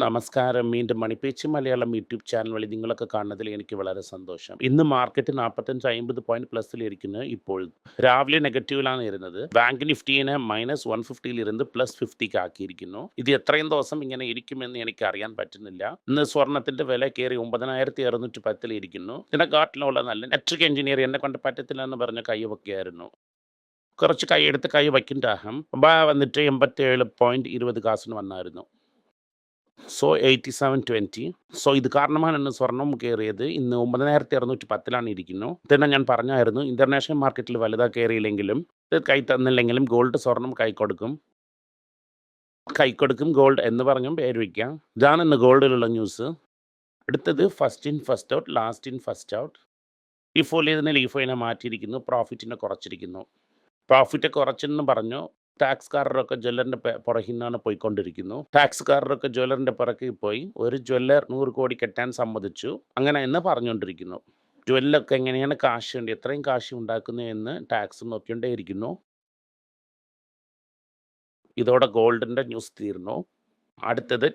നമസ്കാരം. വീണ്ടും മണിപ്പേച്ച് Malayalam YouTube channel വഴി നിങ്ങളൊക്കെ കാണുന്നതിൽ എനിക്ക് വളരെ സന്തോഷം. ഇന്ന് മാർക്കറ്റ് 45, 50 പോയിന്റ് പ്ലസ്സിലിരിക്കുന്നു ഇപ്പോൾ. രാവിലെ നെഗറ്റീവിലാണ് ഇരുന്നത്. ബാങ്ക് നിഫ്റ്റിനെ മൈനസ് 150ൽ ഇരുന്ന് പ്ലസ് 50ക്ക് ആക്കിയിരിക്കുന്നു. ഇത് എത്രയും ദിവസം ഇങ്ങനെ ഇരിക്കുമെന്ന് എനിക്ക് അറിയാൻ പറ്റുന്നില്ല. ഇന്ന് സ്വർണത്തിന്റെ വില കയറി 9610ൽ ഇരിക്കുന്നു. ഇതിനെക്കാട്ടിലുള്ള നല്ല ഇലക്ട്രിക് എഞ്ചിനീയർ എന്നെ കൊണ്ട് പറ്റത്തില്ല എന്ന് പറഞ്ഞ കൈ വയ്ക്കുകയായിരുന്നു കുറച്ച് കൈയെടുത്ത് കൈ വയ്ക്കണ്ടാകും. അഹം വന്നിട്ട് എൺപത്തി ഏഴ് പോയിന്റ് ഇരുപത് കാസിന് വന്നായിരുന്നു. സോ 87.20 സോ ഇത് കാരണമാണ് ഇന്ന് സ്വർണം കയറിയത്. ഇന്ന് 9610ലാണ് ഇരിക്കുന്നു. ഇതന്നെ ഞാൻ പറഞ്ഞായിരുന്നു ഇന്റർനാഷണൽ മാർക്കറ്റിൽ വലുതാ കയറിയില്ലെങ്കിലും ഇത് കൈ തന്നില്ലെങ്കിലും ഗോൾഡ് സ്വർണം കൈ കൊടുക്കും. കൈ കൊടുക്കും ഗോൾഡ് എന്ന് പറഞ്ഞും പേര് വയ്ക്കാം. ഇതാണ് ഇന്ന് ഗോൾഡിലുള്ള ന്യൂസ്. അടുത്തത് first in first out last in first out. ലിഫോയിൽ നിന്ന് ലീഫോയിനെ മാറ്റിയിരിക്കുന്നു. പ്രോഫിറ്റിനെ കുറച്ചിരിക്കുന്നു. പ്രോഫിറ്റ് കുറച്ചെന്ന് പറഞ്ഞു ടാക്സ്കാരരൊക്കെ ജ്വല്ലറിന്റെ പുറകിൽ നിന്നാണ് പോയിക്കൊണ്ടിരിക്കുന്നു. ടാക്സ്കാരരൊക്കെ ജ്വല്ലറിന്റെ പുറകിൽ പോയി ഒരു ജ്വല്ലർ നൂറ് കോടി കെട്ടാൻ സമ്മതിച്ചു. അങ്ങനെ എന്ന് പറഞ്ഞുകൊണ്ടിരിക്കുന്നു. ജ്വല്ലൊക്കെ എങ്ങനെയാണ് കാശ് ഉണ്ട് എത്രയും കാശ് ഉണ്ടാക്കുന്നു എന്ന് ടാക്സ് നോക്കിക്കൊണ്ടേയിരിക്കുന്നു. ഇതോടെ ഗോൾഡിന്റെ ന്യൂസ് തീർന്നു. അടുത്തത്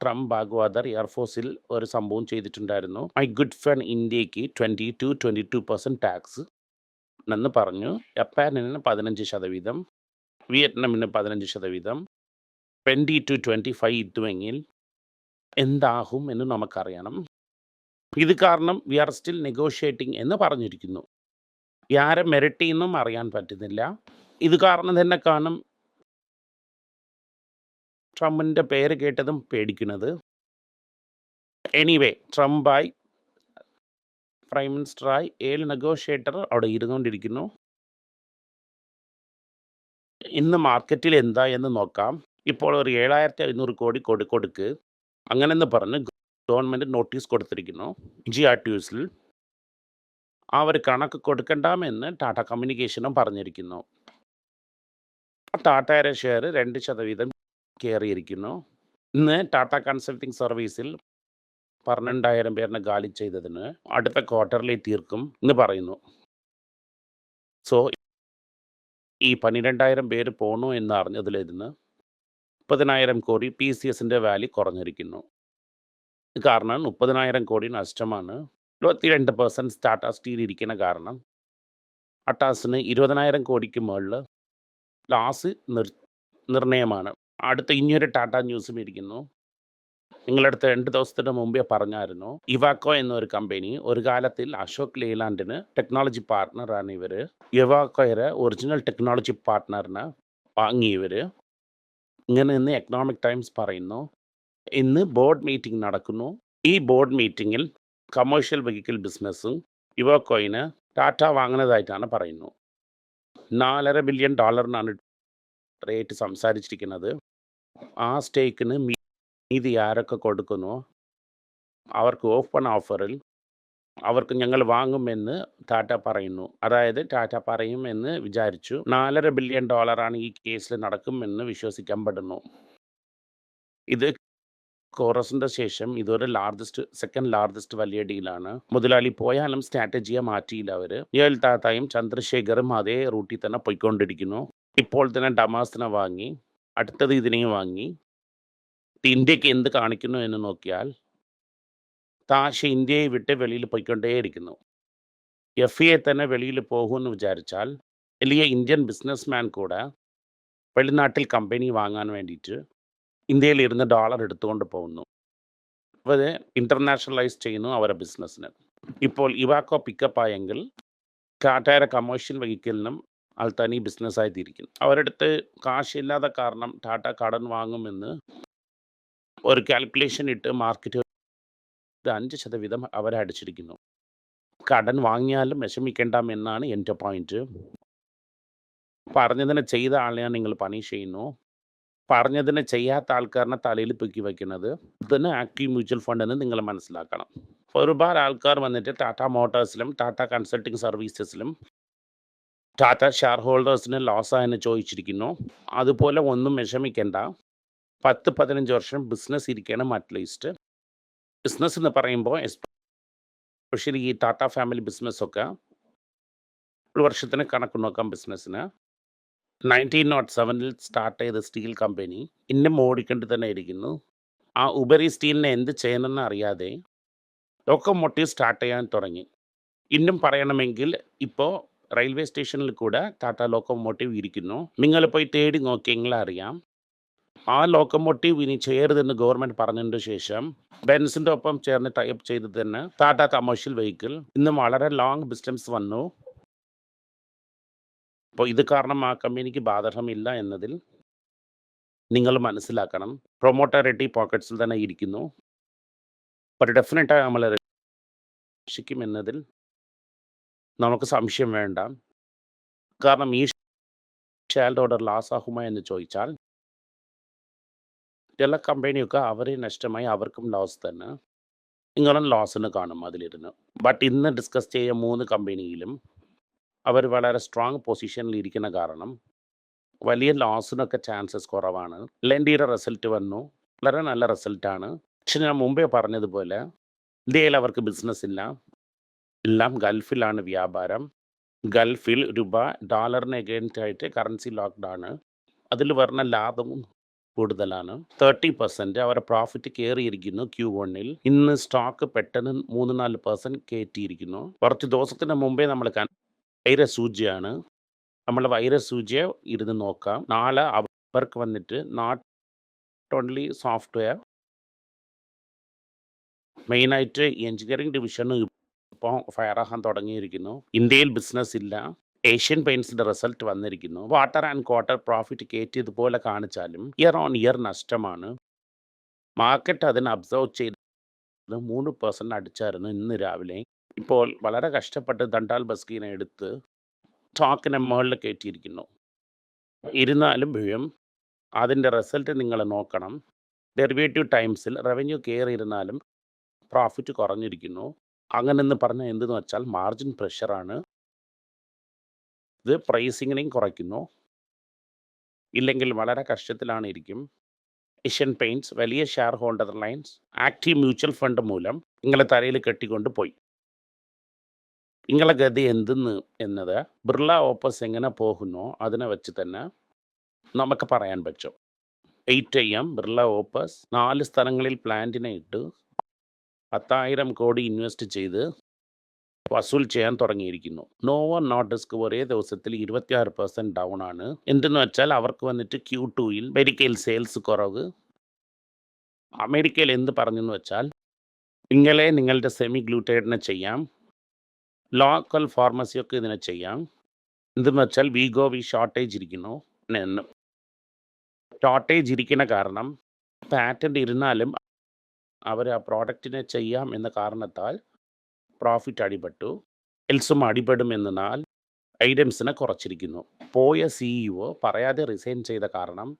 ട്രംപ് ബാഗ്വാദർ എയർഫോഴ്സിൽ ഒരു സംഭവം ചെയ്തിട്ടുണ്ടായിരുന്നു. മൈ ഗുഡ് ഫ്രണ്ട് ഇന്ത്യയ്ക്ക് 22-22% ടാക്സ് എന്ന് പറഞ്ഞു. ജപ്പാനിന് 15% വിയറ്റ്നാമിന് 15% 20-25 ഇട്ടുവെങ്കിൽ എന്താകും എന്ന് നമുക്കറിയണം. ഇത് കാരണം വി ആർ സ്റ്റിൽ നെഗോഷിയേറ്റിംഗ് എന്ന് പറഞ്ഞിരിക്കുന്നു. ആരെ മിരട്ടിയെന്നും അറിയാൻ പറ്റുന്നില്ല. ഇത് കാരണം തന്നെ കാണും ട്രംപിന്റെ പേര് കേട്ടതും പേടിക്കുന്നത്. എനിവേ ട്രംപായി പ്രൈം മിനിസ്റ്ററായി ഏഴ് നെഗോഷിയേറ്റർ അവിടെ ഇരുന്നുകൊണ്ടിരിക്കുന്നു. ഇന്ന് മാർക്കറ്റിൽ എന്താ എന്ന് നോക്കാം. ഇപ്പോൾ ഒരു 7500 കോടി കൊടു കൊടുക്ക് അങ്ങനെന്ന് പറഞ്ഞ് ഗവൺമെന്റ് നോട്ടീസ് കൊടുത്തിരിക്കുന്നു. ജി ആർ ട്യൂസിൽ അവർ കണക്ക് കൊടുക്കണ്ടാമെന്ന് ടാറ്റ കമ്മ്യൂണിക്കേഷനും പറഞ്ഞിരിക്കുന്നു. ടാറ്റയുടെ ഷെയർ രണ്ട് ശതവീതം കയറിയിരിക്കുന്നു. ഇന്ന് ടാറ്റ കൺസൾട്ടിംഗ് സർവീസിൽ 12000 പേരിനെ ഗാലി ചെയ്തതിന് അടുത്ത ക്വാർട്ടറിൽ തീർക്കും എന്ന് പറയുന്നു. സോ ഈ 12000 പേര് പോണു എന്ന് അറിഞ്ഞതിലിരുന്ന് 30000 കോടി പി സി എസിന്റെ വാല്യൂ കുറഞ്ഞിരിക്കുന്നു. കാരണം 30000 കോടി നഷ്ടമാണ്. 22% ടാറ്റ സ്റ്റീൽ ഇരിക്കുന്ന കാരണം അട്ടാസിന് 20000 കോടിക്ക് മുകളിൽ ലാസ് നിർ നിർണയമാണ്. അടുത്ത ഇനിയൊരു ടാറ്റ ന്യൂസും ഇരിക്കുന്നു. നിങ്ങളുടെ അടുത്ത് 2 ദിവസത്തിന് മുമ്പേ പറഞ്ഞായിരുന്നു. ഇവാക്കോ എന്നൊരു കമ്പനി ഒരു കാലത്തിൽ അശോക് ലീലാൻഡിന് ടെക്നോളജി പാർട്ട്ണറാണ് ഇവർ ഇവാക്കോയുടെ ഒറിജിനൽ ടെക്നോളജി പാർട്ട്ണറിന് വാങ്ങി ഇവർ ഇങ്ങനെ ഇന്ന് എക്കണോമിക് ടൈംസ് പറയുന്നു. ഇന്ന് ബോർഡ് മീറ്റിംഗ് നടക്കുന്നു. ഈ ബോർഡ് മീറ്റിങ്ങിൽ കമേഴ്ഷ്യൽ വെഹിക്കിൾ ബിസിനസ്സും ഇവാക്കോയിന് ടാറ്റ വാങ്ങുന്നതായിട്ടാണ് പറയുന്നു. 4.5 ബില്യൺ ഡോളറിനാണ് റേറ്റ് സംസാരിച്ചിരിക്കുന്നത്. ആ സ്റ്റേക്കിന് മീതി ആരൊക്കെ കൊടുക്കുന്നു അവർക്ക് ഓപ്പൺ ഓഫറിൽ അവർക്ക് ഞങ്ങൾ വാങ്ങുമെന്ന് ടാറ്റ പറയുന്നു. അതായത് ടാറ്റ പറയും എന്ന് വിചാരിച്ചു. 4.5 ബില്യൺ ഡോളറാണ് ഈ കേസിൽ നടക്കുമെന്ന് വിശ്വസിക്കാൻ പെടുന്നു ഇത് കോറസിന്റെ ശേഷം ഇതൊരു ലാർജസ്റ്റ് സെക്കൻഡ് ലാർജസ്റ്റ് വലിയ ഡീലാണ്. മുതലാളി പോയാലും സ്ട്രാറ്റജിയെ മാറ്റിയില്ല അവർ യോൽ താത്തയും ചന്ദ്രശേഖറും അതേ റൂട്ടിൽ തന്നെ പോയിക്കൊണ്ടിരിക്കുന്നു ഇപ്പോൾ തന്നെ ഡമാസിനെ വാങ്ങി. അടുത്തത് ഇതിനെയും വാങ്ങി. ഇന്ത്യയ്ക്ക് എന്ത് കാണിക്കുന്നു എന്ന് നോക്കിയാൽ താഷ ഇന്ത്യയെ വിട്ട് വെളിയിൽ പോയിക്കൊണ്ടേയിരിക്കുന്നു എഫ് എ തന്നെ വെളിയിൽ പോകുമെന്ന് വിചാരിച്ചാൽ വലിയ ഇന്ത്യൻ ബിസിനസ്മാൻ കൂടെ വെളിനാട്ടിൽ കമ്പനി വാങ്ങാൻ വേണ്ടിയിട്ട് ഇന്ത്യയിൽ ഇരുന്ന് ഡോളർ എടുത്തുകൊണ്ട് പോകുന്നു. അവർ ഇന്റർനാഷണലൈസ് ചെയ്യുന്നു അവരുടെ ബിസിനസ്സിന് ഇപ്പോൾ ഇവാക്കോ പിക്കപ്പ് ആയെങ്കിൽ ടാറ്റയുടെ കമേഴ്ഷ്യൽ വെഹിക്കിളിനും അൽത്താനി ബിസിനസ്സായി തീരിക്കും. അവരടുത്ത് കാശില്ലാത്ത കാരണം ടാറ്റ കടൻ വാങ്ങുമെന്ന് ഒരു കാൽക്കുലേഷൻ ഇട്ട് മാർക്കറ്റ് 5% അവരെ അടിച്ചിരിക്കുന്നു. കടം വാങ്ങിയാലും വിഷമിക്കേണ്ടാം എന്നാണ് എന്റെ പോയിന്റ്. പറഞ്ഞതിനെ ചെയ്ത ആളെയാണ് നിങ്ങൾ പണി ചെയ്യുന്നു. പറഞ്ഞതിനെ ചെയ്യാത്ത ആൾക്കാരനെ തലയിൽ പൊക്കി വയ്ക്കുന്നത്. ഇതിന് ആക്റ്റീവ് മ്യൂച്വൽ ഫണ്ട് എന്ന് നിങ്ങൾ മനസ്സിലാക്കണം. ഒരുപാട് ആൾക്കാർ വന്നിട്ട് ടാറ്റ മോട്ടോഴ്സിലും ടാറ്റ കൺസൾട്ടിങ് സർവീസസിലും ടാറ്റ ഷെയർ ഹോൾഡേഴ്സിന് ലോസ് ആയെന്ന് ചോദിച്ചിരിക്കുന്നു. അതുപോലെ ഒന്നും വിഷമിക്കേണ്ട. 10, 15 വർഷം ബിസിനസ് ഇരിക്കണം അറ്റ്ലീസ്റ്റ്. ബിസിനസ് എന്ന് പറയുമ്പോൾ എസ്പെഷ്യലി ഈ ടാറ്റ ഫാമിലി ബിസിനസ് ഒക്കെ ഒരു വർഷത്തിന് കണക്ക് നോക്കാം ബിസിനസ്സിന്. നയന്റീൻ നോട്ട് സെവനിൽ സ്റ്റാർട്ട് ചെയ്ത സ്റ്റീൽ കമ്പനി ഇന്നും ഓടിക്കേണ്ടി തന്നെ ഇരിക്കുന്നു ആ ഉപരി സ്റ്റീലിനെ എന്ത് ചെയ്യണമെന്ന് അറിയാതെ ലോക്കോമോട്ടീവ് സ്റ്റാർട്ട് ചെയ്യാൻ തുടങ്ങി ഇന്നും പറയണമെങ്കിൽ ഇപ്പോൾ റെയിൽവേ സ്റ്റേഷനിൽ കൂടെ ടാറ്റ ലോക്കോമോട്ടീവ് ഇരിക്കുന്നു നിങ്ങൾ പോയി തേടി നോക്കിയെങ്കിൽ അറിയാം ആ ലോക്കോമോട്ടീവ് ഇനി ചെയ്യരുതെന്ന് ഗവൺമെന്റ് പറഞ്ഞതിന് ശേഷം ബെൻസിന്റെ ഒപ്പം ചേർന്ന് ടൈപ്പ് ചെയ്തത് തന്നെ ടാറ്റ കമേഴ്ഷ്യൽ വെഹിക്കിൾ ഇന്ന് വളരെ ലോങ് ഡിസ്റ്റൻസ് വന്നു. അപ്പോൾ ഇത് കാരണം ആ കമ്പനിക്ക് ബാധകമില്ല എന്നതിൽ നിങ്ങൾ മനസ്സിലാക്കണം. പ്രൊമോട്ടറിറ്റി പോക്കറ്റ്സിൽ തന്നെ ഇരിക്കുന്നു. അപ്പോൾ ഡെഫിനറ്റായി നമ്മൾ രക്ഷിക്കും എന്നതിൽ നമുക്ക് സംശയം വേണ്ട. കാരണം ഈ ചൈൽഡ് ഓർഡർ ലാസ് ആകുമോ എന്ന് ചോദിച്ചാൽ ചില കമ്പനിയൊക്കെ അവർ നഷ്ടമായി അവർക്കും ലോസ് തന്നെ. നിങ്ങളും ലോസിന് കാണും അതിലിരുന്ന്. ബട്ട് ഇന്ന് ഡിസ്കസ് ചെയ്ത മൂന്ന് കമ്പനിയിലും അവർ വളരെ സ്ട്രോങ് പൊസിഷനിൽ ഇരിക്കുന്ന കാരണം വലിയ ലോസിനൊക്കെ ചാൻസസ് കുറവാണ്. ലെൻഡിയുടെ റിസൾട്ട് വന്നു. വളരെ നല്ല റിസൾട്ടാണ് പക്ഷെ ഞാൻ മുമ്പേ പറഞ്ഞതുപോലെ ഇന്ത്യയിൽ അവർക്ക് ബിസിനസ് ഇല്ല. എല്ലാം ഗൾഫിലാണ് വ്യാപാരം. ഗൾഫിൽ രൂപ ഡോളറിന് എഗൻസ്റ്റ് ആയിട്ട് കറൻസി ലോക്ക്ഡൗൺ അതിൽ വരുന്ന ലാഭവും കൂടുതലാണ്. തേർട്ടി പെർസെന്റ് അവരുടെ പ്രോഫിറ്റ് കയറിയിരിക്കുന്നു ക്യൂ വണ്ണിൽ ഇന്ന് സ്റ്റോക്ക് പെട്ടെന്ന് മൂന്ന് നാല് പെർസെന്റ് കയറ്റിയിരിക്കുന്നു കുറച്ച് ദിവസത്തിന് മുമ്പേ നമ്മൾ വൈറസ് സൂചിയാണ് നമ്മൾ വൈറസ് സൂചിയെ ഇരുന്ന് നോക്കാം. നാളെ അവർക്ക് വന്നിട്ട് നോട്ട് ഓൺലി സോഫ്റ്റ്വെയർ മെയിനായിട്ട് എഞ്ചിനീയറിംഗ് ഡിവിഷന് ഇപ്പോൾ ഫയറാകാൻ തുടങ്ങിയിരിക്കുന്നു. ഇന്ത്യയിൽ ബിസിനസ് ഇല്ല. ഏഷ്യൻ പെയിൻസിന്റെ റിസൾട്ട് വന്നിരിക്കുന്നു. വാട്ടർ ആൻഡ് ക്വാർട്ടർ പ്രോഫിറ്റ് കയറ്റിയതുപോലെ കാണിച്ചാലും ഇയർ ഓൺ ഇയർ നഷ്ടമാണ്. മാർക്കറ്റ് അതിനെ അബ്സർവ് ചെയ്ത് മൂന്ന് പെർസെന്റ് അടിച്ചായിരുന്നു ഇന്ന് രാവിലെ. ഇപ്പോൾ വളരെ കഷ്ടപ്പെട്ട് ദണ്ടാൽ ബസ്കീനെ എടുത്ത് സ്റ്റോക്കിനെ മുകളിൽ കയറ്റിയിരിക്കുന്നു ഇരുന്നാലും വീഴും. അതിന്റെ റിസൾട്ട് നിങ്ങൾ നോക്കണം. ഡെറിവേറ്റീവ് ടൈംസിൽ റവന്യൂ കയറിയിരുന്നാലും പ്രോഫിറ്റ് കുറഞ്ഞിരിക്കുന്നു. അങ്ങനെ എന്ന് പറഞ്ഞാൽ എന്തെന്ന് വെച്ചാൽ മാർജിൻ പ്രഷറാണ് ഇത് പ്രൈസിങ്ങിനെയും കുറയ്ക്കുന്നു. ഇല്ലെങ്കിൽ വളരെ കഷ്ടത്തിലാണ് ഇരിക്കും ഏഷ്യൻ പെയിന്റ്സ് വലിയ shareholder lines active mutual fund മൂലം നിങ്ങളെ തലയിൽ കെട്ടിക്കൊണ്ട് പോയി. നിങ്ങളെ ഗതി എന്തെന്ന് എന്നത് ബിർള ഓപ്പസ് എങ്ങനെ പോകുന്നോ അതിനെ വെച്ച് തന്നെ നമുക്ക് പറയാൻ പറ്റും. എയ്റ്റ് എം ബിർള ഓപ്പസ് നാല് സ്ഥലങ്ങളിൽ പ്ലാന്റിനെ ഇട്ട് പത്തായിരം കോടി ഇൻവെസ്റ്റ് ചെയ്ത് വസൂൽ ചെയ്യാൻ തുടങ്ങിയിരിക്കുന്നു. നോവ നോട്ടിസ്ക് ഒരേ ദിവസത്തിൽ ഇരുപത്തിയാറ് പെർസെന്റ് ഡൗൺ ആണ്. എന്തെന്ന് വെച്ചാൽ അവർക്ക് വന്നിട്ട് ക്യൂ ടൂയിൽ അമേരിക്കയിൽ സെയിൽസ് കുറവ്. അമേരിക്കയിൽ എന്ത് പറഞ്ഞെന്ന് വെച്ചാൽ നിങ്ങളെ നിങ്ങളുടെ സെമി ഗ്ലൂട്ടേഡിനെ ചെയ്യാം ലോക്കൽ ഫാർമസിയൊക്കെ ഇതിനെ ചെയ്യാം. എന്തെന്ന് വെച്ചാൽ വി ഗോ വി ഷോർട്ടേജ് ഇരിക്കുന്നു എന്ന് ഷോർട്ടേജ് ഇരിക്കുന്ന കാരണം പാറ്റന്റ് ഇരുന്നാലും അവർ ആ പ്രോഡക്റ്റിനെ ചെയ്യാം എന്ന കാരണത്താൽ പ്രോഫിറ്റ് അടിപെട്ടു. എൽസും അടിപെടും എന്നാൽ ഐറ്റംസിനെ കുറച്ചിരിക്കുന്നു. പോയ സിഇഒ പറയാതെ റിസൈൻ ചെയ്ത കാരണം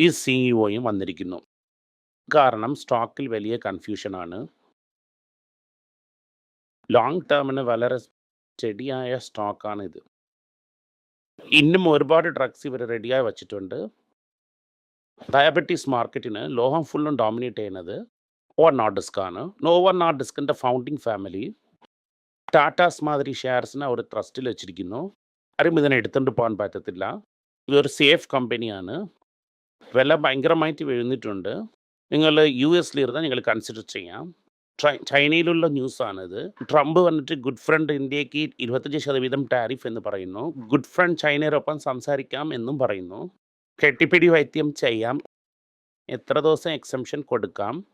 ഈ സിഇഒയും വന്നിരിക്കുന്നു. കാരണം സ്റ്റോക്കിൽ വലിയ കൺഫ്യൂഷനാണ് ലോങ് ടേമിന് വളരെ സ്റ്റഡിയായ സ്റ്റോക്കാണ് ഇത്. ഇന്നും ഒരുപാട് ഡ്രഗ്സ് ഇവർ റെഡിയായി വച്ചിട്ടുണ്ട്. ഡയബറ്റീസ് മാർക്കറ്റിന് ലോഹം ഫുള്ളും ഡോമിനേറ്റ് ചെയ്യുന്നത് ഓവർ നോർഡിസ്ക് ആണ്. നോട്ട് നോർഡിസ്കിന്റെ ഫൗണ്ടിങ് ഫാമിലി ടാറ്റാസ് മാതിരി ഷെയർസിനെ ഒരു ട്രസ്റ്റിൽ വെച്ചിരിക്കുന്നു. ആരും ഇതിനെ എടുത്തുകൊണ്ട് പോകാൻ പറ്റത്തില്ല. ഇതൊരു സേഫ് കമ്പനിയാണ് വില ഭയങ്കരമായിട്ട് വീഴുന്നിട്ടുണ്ട്. നിങ്ങൾ യു എസിലിരുന്നാൽ നിങ്ങൾ കൺസിഡർ ചെയ്യാം. ചൈനയിലുള്ള ന്യൂസാണിത് ട്രംപ് വന്നിട്ട് ഗുഡ് ഫ്രണ്ട് ഇന്ത്യയ്ക്ക് ഇരുപത്തഞ്ച് ശതവീതം ടാരിഫ് എന്ന് പറയുന്നു. ഗുഡ് ഫ്രണ്ട് ചൈനയോടൊപ്പം സംസാരിക്കാം എന്നും പറയുന്നു. കെട്ടിപ്പിടി വൈദ്യം ചെയ്യാം. എത്ര ദിവസം എക്സംഷൻ കൊടുക്കാം?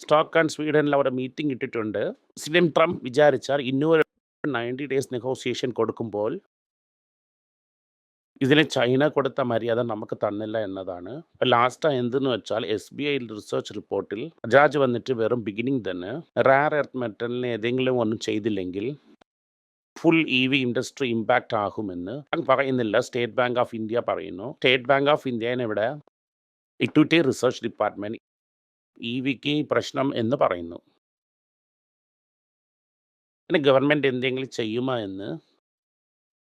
സ്റ്റോക്ക് ആൻഡ് സ്വീഡനിൽ അവിടെ മീറ്റിംഗ് ഇട്ടിട്ടുണ്ട്. മുസ്ലിം ട്രംപ് വിചാരിച്ചാൽ ഇന്നൊരു നയന്റി ഡേയ്സ് നെഗോസിയേഷൻ കൊടുക്കുമ്പോൾ ഇതിന് ചൈന കൊടുത്ത മര്യാദ നമുക്ക് തന്നില്ല എന്നതാണ്. ലാസ്റ്റ് എന്തെന്ന് വെച്ചാൽ എസ് ബി ഐ റിസർച്ച് റിപ്പോർട്ടിൽ ബജാജ് വന്നിട്ട് വെറും ബിഗിനിങ് തന്നെ റാർ എർത്ത് മെറ്റലിനെ ഏതെങ്കിലും ഒന്നും ചെയ്തില്ലെങ്കിൽ full E V industry impact ആകുമെന്ന് പറയുന്നില്ല. സ്റ്റേറ്റ് ബാങ്ക് ഓഫ് ഇന്ത്യ പറയുന്നു. സ്റ്റേറ്റ് ബാങ്ക് ഓഫ് ഇന്ത്യനെ ഇവിടെ ഇക്വിറ്റി റിസർച്ച് ഡിപ്പാർട്ട്മെന്റ് ഇ വിക്ക് പ്രശ്നം എന്ന് പറയുന്നു. പിന്നെ ഗവൺമെന്റ് എന്തെങ്കിലും ചെയ്യുമോ എന്ന്?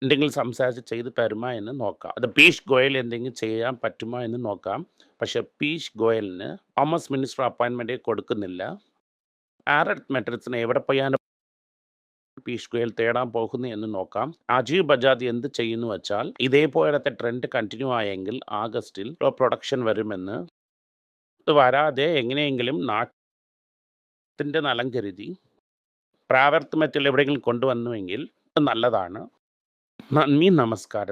എന്തെങ്കിലും സംസാരിച്ച് ചെയ്ത് തരുമോ എന്ന് നോക്കാം. അത് പീഷ് ഗോയൽ എന്തെങ്കിലും ചെയ്യാൻ പറ്റുമോ എന്ന് നോക്കാം. പക്ഷെ പീഷ് ഗോയലിന് കോമേഴ്സ് മിനിസ്റ്റർ അപ്പോയിൻമെന്റ് കൊടുക്കുന്നില്ല. ആരറ്റ് മെട്രിക്സിന് എവിടെ പോയാലും പീഷ് ഗോയൽ തേടാൻ പോകുന്നു എന്ന് നോക്കാം. അജീബ് ബജാജ് എന്ത് ചെയ്യുന്നു വെച്ചാൽ ഇതേപോലത്തെ ട്രെൻഡ് കണ്ടിന്യൂ ആയെങ്കിൽ ആഗസ്റ്റിൽ പ്രൊഡക്ഷൻ വരുമെന്ന് ഇത് വരാതെ എങ്ങനെയെങ്കിലും നാട്ടിന്റെ നലം കരുതി പ്രാവർത്തികത്തിൽ എവിടെയെങ്കിലും കൊണ്ടുവന്നുവെങ്കിൽ നല്ലതാണ്. നന്ദി നമസ്കാരം.